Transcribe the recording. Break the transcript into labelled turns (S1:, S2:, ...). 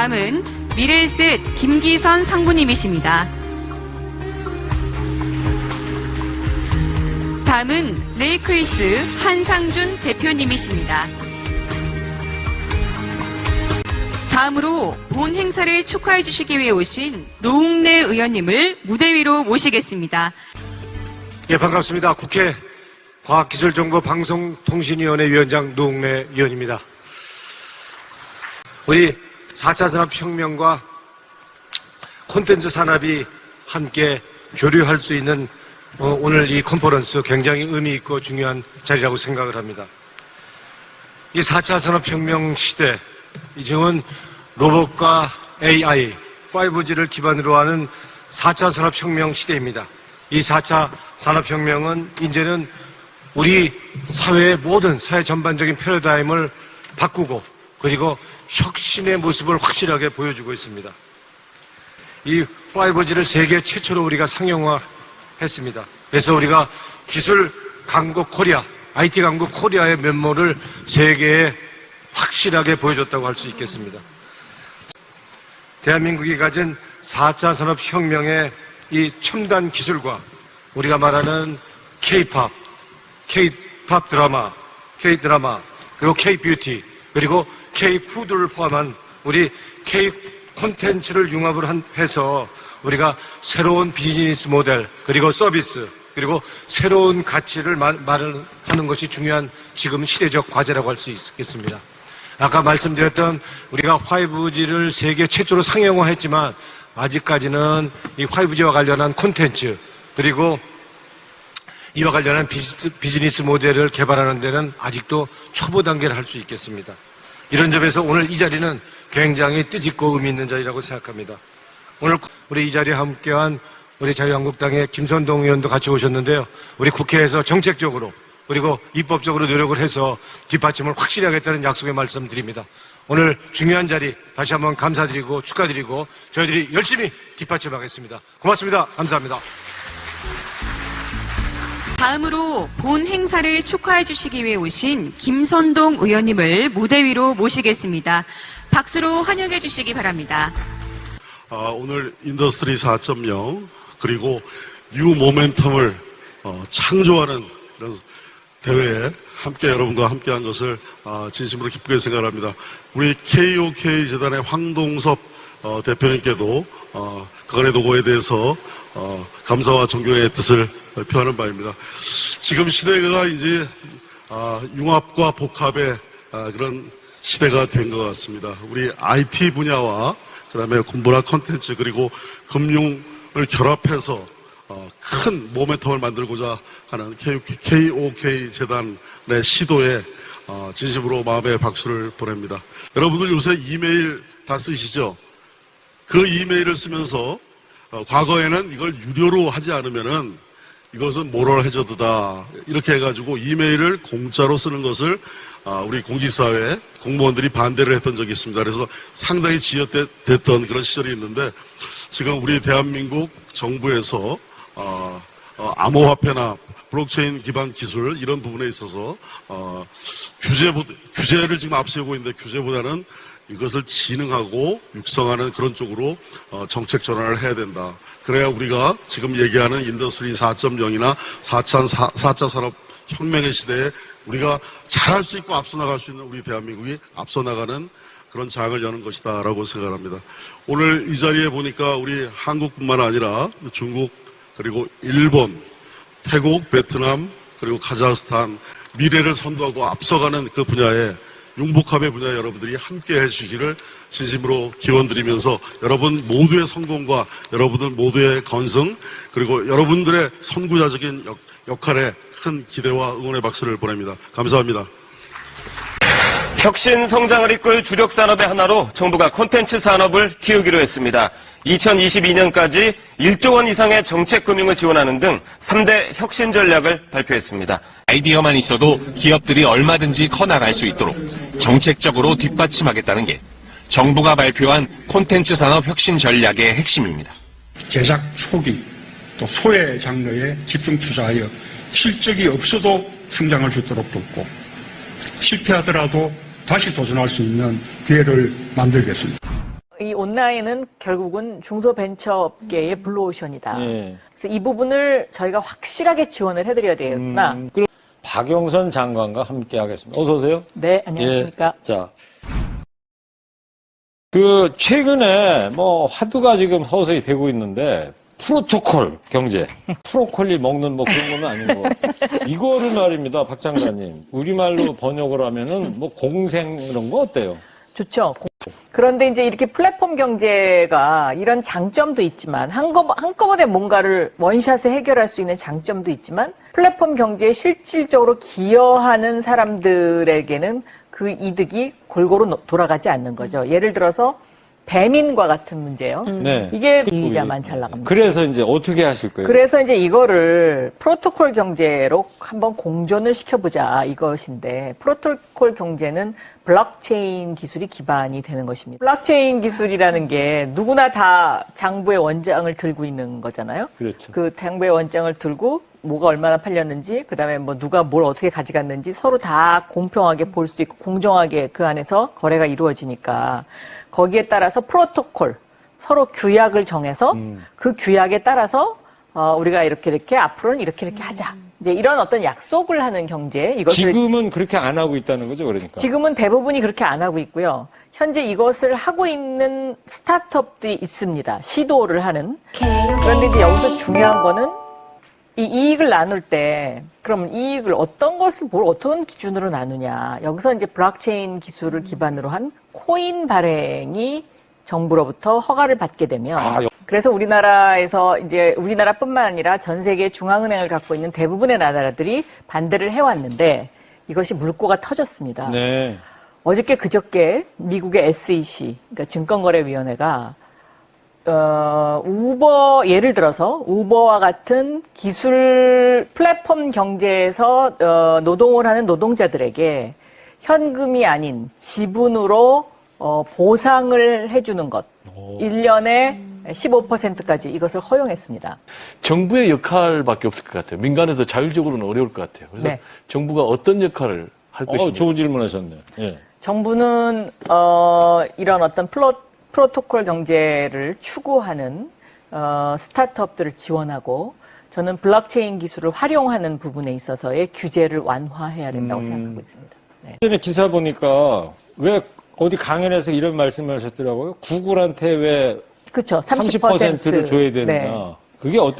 S1: 다음은 미래에셋 김기선 상무님이십니다. 다음은 레이클스 한상준 대표님이십니다. 다음으로 본 행사를 축하해 주시기 위해 오신 노웅래 의원님을 무대 위로 모시겠습니다.
S2: 예, 반갑습니다. 국회 과학기술정보방송통신위원회 위원장 노웅래 의원입니다. 우리 4차 산업혁명과 콘텐츠 산업이 함께 교류할 수 있는 어, 오늘 이 컨퍼런스 굉장히 의미 있고 중요한 자리라고 생각을 합니다. 이 4차 산업혁명 시대, 이중은 로봇과 AI, 5G를 기반으로 하는 4차 산업혁명 시대입니다. 이 4차 산업혁명은 이제는 우리 사회의 모든 사회 전반적인 패러다임을 바꾸고 그리고 혁신의 모습을 확실하게 보여주고 있습니다. 이 5G를 세계 최초로 우리가 상용화했습니다. 그래서 우리가 기술 강국 코리아, IT 강국 코리아의 면모를 세계에 확실하게 보여줬다고 할 수 있겠습니다. 대한민국이 가진 4차 산업혁명의 이 첨단 기술과 우리가 말하는 K-팝, K-팝 드라마, K-드라마, 그리고 K-뷰티, 그리고 K-푸드를 포함한 우리 K-콘텐츠를 융합을 한- 해서 우리가 새로운 비즈니스 모델, 그리고 서비스, 그리고 새로운 가치를 마- 마련하는 것이 중요한 지금 시대적 과제라고 할 수 있겠습니다. 아까 말씀드렸던 우리가 5G를 세계 최초로 상용화했지만 아직까지는 이 5G와 관련한 콘텐츠 그리고 이와 관련한 비즈- 비즈니스 모델을 개발하는 데는 아직도 초보 단계를 할 수 있겠습니다. 이런 점에서 오늘 이 자리는 굉장히 뜻있고 의미 있는 자리라고 생각합니다. 오늘 우리 이 자리에 함께한 우리 자유한국당의 김선동 의원도 같이 오셨는데요. 우리 국회에서 정책적으로 그리고 입법적으로 노력을 해서 뒷받침을 확실히 하겠다는 약속의 말씀 드립니다. 오늘 중요한 자리 다시 한번 감사드리고 축하드리고 저희들이 열심히 뒷받침하겠습니다. 고맙습니다. 감사합니다.
S1: 다음으로 본 행사를 축하해 주시기 위해 오신 김선동 의원님을 무대 위로 모시겠습니다. 박수로 환영해 주시기 바랍니다.
S3: 아, 오늘 인더스트리 4.0 그리고 뉴 모멘텀을 어, 창조하는 그런 대회에 함께 여러분과 함께한 것을 아, 진심으로 기쁘게 생각합니다. 우리 KOK 재단의 황동섭 어, 대표님께도 어, 그간의 노고에 대해서 어, 감사와 존경의 뜻을 표하는 바입니다. 지금 시대가 이제 아, 융합과 복합의 아, 그런 시대가 된 것 같습니다. 우리 IT 분야와 그다음에 공부나 컨텐츠 그리고 금융을 결합해서 어, 큰 모멘텀을 만들고자 하는 KOK 재단의 시도에 어, 진심으로 마음의 박수를 보냅니다. 여러분들 요새 이메일 다 쓰시죠? 그 이메일을 쓰면서 어, 과거에는 이걸 유료로 하지 않으면은 이것은 모럴 해저드다 이렇게 해가지고 이메일을 공짜로 쓰는 것을 아, 우리 공직사회 공무원들이 반대를 했던 적이 있습니다. 그래서 상당히 지연됐던 그런 시절이 있는데 지금 우리 대한민국 정부에서 어, 어, 암호화폐나 블록체인 기반 기술 이런 부분에 있어서 어, 규제 규제를 지금 앞세우고 있는데 규제보다는 이것을 진흥하고 육성하는 그런 쪽으로 어, 정책 전환을 해야 된다. 그래야 우리가 지금 얘기하는 인더스트리 4.0이나 4차, 4차 산업 혁명의 시대에 우리가 잘할 수 있고 앞서 나갈 수 있는 우리 대한민국이 앞서 나가는 그런 장을 여는 것이다라고 생각합니다. 오늘 이 자리에 보니까 우리 한국뿐만 아니라 중국 그리고 일본, 태국, 베트남 그리고 카자흐스탄 미래를 선도하고 앞서가는 그 분야에 융복합의 분야 여러분들이 함께 해주시기를 진심으로 기원드리면서 여러분 모두의 성공과 여러분들 모두의 건승 그리고 여러분들의 선구자적인 역, 역할에 큰 기대와 응원의 박수를 보냅니다. 감사합니다.
S4: 혁신 성장을 이끌 주력 산업의 하나로 정부가 콘텐츠 산업을 키우기로 했습니다. 2022년까지 1조 원 이상의 정책 금융을 지원하는 등 3대 혁신 전략을 발표했습니다.
S5: 아이디어만 있어도 기업들이 얼마든지 커나갈 수 있도록 정책적으로 뒷받침하겠다는 게 정부가 발표한 콘텐츠 산업 혁신 전략의 핵심입니다.
S6: 제작 초기 또 소외 장르에 집중 투자하여 실적이 없어도 성장할 수 있도록 돕고 실패하더라도 다시 도전할 수 있는 기회를 만들겠습니다.
S7: 이 온라인은 결국은 중소벤처업계의 블루오션이다.
S8: 예.
S7: 그래서 이 부분을 저희가 확실하게 지원을 해드려야 되겠구나.
S8: 음, 그럼 박영선 장관과 함께 하겠습니다. 어서 오세요.
S7: 네, 안녕하십니까.
S8: 예. 자. 그 최근에 뭐 화두가 지금 서서히 되고 있는데 프로토콜 경제, 프로콜리 먹는 뭐 그런 거는 아닌 것 같아요. 이거를 말입니다, 박 장관님. 우리말로 번역을 하면은 뭐 공생 이런 거 어때요?
S7: 좋죠. 고- 그런데 이제 이렇게 플랫폼 경제가 이런 장점도 있지만 한꺼, 한꺼번에 뭔가를 원샷에 해결할 수 있는 장점도 있지만 플랫폼 경제에 실질적으로 기여하는 사람들에게는 그 이득이 골고루 노- 돌아가지 않는 거죠. 예를 들어서 배민과 같은 문제요.
S8: 네.
S7: 이게
S8: 그쪽이-
S7: 이자만 잘 나갑니다.
S8: 그래서 이제 어떻게 하실 거예요?
S7: 그래서 이제 이거를 프로토콜 경제로 한번 공존을 시켜보자 이것인데 프로토콜 경제는 블록체인 기술이 기반이 되는 것입니다. 블록체인 기술이라는 게 누구나 다 장부의 원장을 들고 있는 거잖아요.
S8: 그렇죠.
S7: 그 장부의 원장을 들고 뭐가 얼마나 팔렸는지 그다음에 뭐 누가 뭘 어떻게 가져갔는지 서로 다 공평하게 볼 수 있고 공정하게 그 안에서 거래가 이루어지니까 거기에 따라서 프로토콜 서로 규약을 정해서
S8: 음.
S7: 그 규약에 따라서 어, 우리가 이렇게 이렇게 앞으로는 이렇게 이렇게 하자. 이제 이런 어떤 약속을 하는 경제 이것을
S8: 지금은 그렇게 안 하고 있다는 거죠, 그러니까.
S7: 지금은 대부분이 그렇게 안 하고 있고요. 현재 이것을 하고 있는 스타트업들이 있습니다. 시도를 하는. 그런데 이제 여기서 중요한 거는 이 이익을 나눌 때 그럼 이익을 어떤 것을 뭘 어떤 기준으로 나누냐. 여기서 이제 블록체인 기술을 기반으로 한 코인 발행이 정부로부터 허가를 받게 되면
S8: 아, 여-
S7: 그래서 우리나라에서 이제 우리나라뿐만 아니라 전 세계 중앙은행을 갖고 있는 대부분의 나라들이 반대를 해왔는데 이것이 물꼬가 터졌습니다.
S8: 네.
S7: 어저께 그저께 미국의 SEC, 그러니까 증권거래위원회가 어, 우버 예를 들어서 우버와 같은 기술 플랫폼 경제에서 어, 노동을 하는 노동자들에게 현금이 아닌 지분으로 어, 보상을 해주는 것, 1년에 15%까지 이것을 허용했습니다.
S9: 정부의 역할밖에 없을 것 같아요. 민간에서 자율적으로는 어려울 것 같아요. 그래서
S7: 네.
S9: 정부가 어떤 역할을 할
S8: 어,
S9: 것인지.
S8: 좋은 질문 하셨네. 예.
S7: 정부는 어, 이런 어떤 프로, 프로토콜 경제를 추구하는 어, 스타트업들을 지원하고 저는 블록체인 기술을 활용하는 부분에 있어서의 규제를 완화해야 된다고 생각하고 있습니다. 네.
S8: 전에 기사 보니까 왜 어디 강연에서 이런 말씀을 하셨더라고요. 구글한테 왜
S7: 그렇죠.
S8: 30%를 줘야 되느냐.
S7: 네.
S8: 그게 어떤